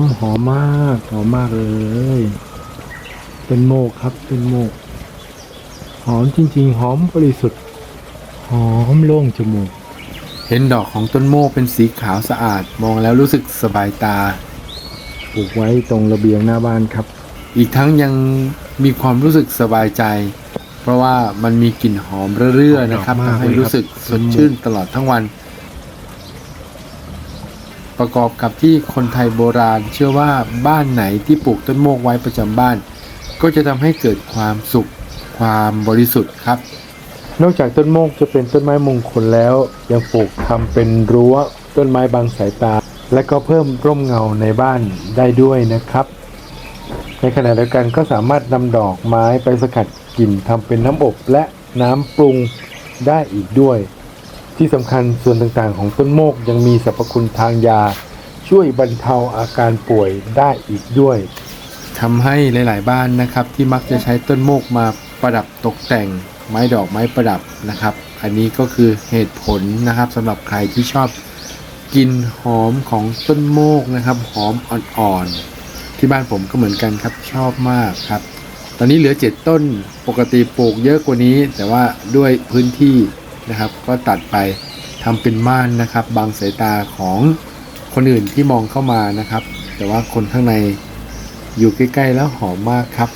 มหอมมากหอมมากเลย เป็นโมกครับเป็นโมก หอมจริง ๆ หอมบริสุทธิ์ หอมโล่งจมูก เห็นดอกของต้นโมกเป็นสีขาวสะอาดมองแล้วรู้สึกสบายตาปลูกไว้ตรงระเบียงหน้าบ้านครับ อีกทั้งยังมีความรู้สึกสบายใจ เพราะว่ามันมีกลิ่นหอมเรื่อยๆนะครับหอมมากทำให้รู้สึกเลยครับสดชื่นตลอดทั้งวัน ประกอบกับที่คนไทยโบราณ เชื่อว่าบ้านไหนที่ปลูกต้นโมกไว้ประจำบ้าน ก็จะทำให้เกิดความสุข ความบริสุทธิ์ครับ นอกจากต้นโมกจะเป็นต้นไม้มงคลแล้ว ยังปลูกทำเป็นรั้วต้นไม้บางสายตา และก็เพิ่มร่มเงาในบ้านได้ด้วยนะครับ ในขณะเดียวกันก็สามารถนำดอกไม้ไปสกัดกลิ่นทำเป็นน้ำอบและน้ำปรุงได้อีกด้วย ที่สำคัญส่วนต่างๆ ของต้นโมกยังมีสรรพคุณทางยา ช่วยบรรเทาอาการป่วยได้อีกด้วยทำให้หลาย ๆ บ้านนะครับ ที่มักจะใช้ต้นโมกมาประดับตกแต่งไม้ดอกไม้ประดับนะครับ อันนี้ก็คือเหตุผลนะครับสำหรับใครที่ชอบกลิ่นหอมของต้นโมกนะครับหอมอ่อนๆที่บ้านผมก็เหมือนกันครับชอบมากครับ ตอนนี้เหลือ 7 ต้นปกติปลูกเยอะกว่านี้ แต่ว่าด้วยพื้นที่ นะครับ ก็ตัดไปทำเป็นม่านนะครับบางสายตาของคนอื่นที่มองเข้ามานะครับ แต่ว่าคนข้างในอยู่ใกล้ ๆ แล้วหอมมากครับ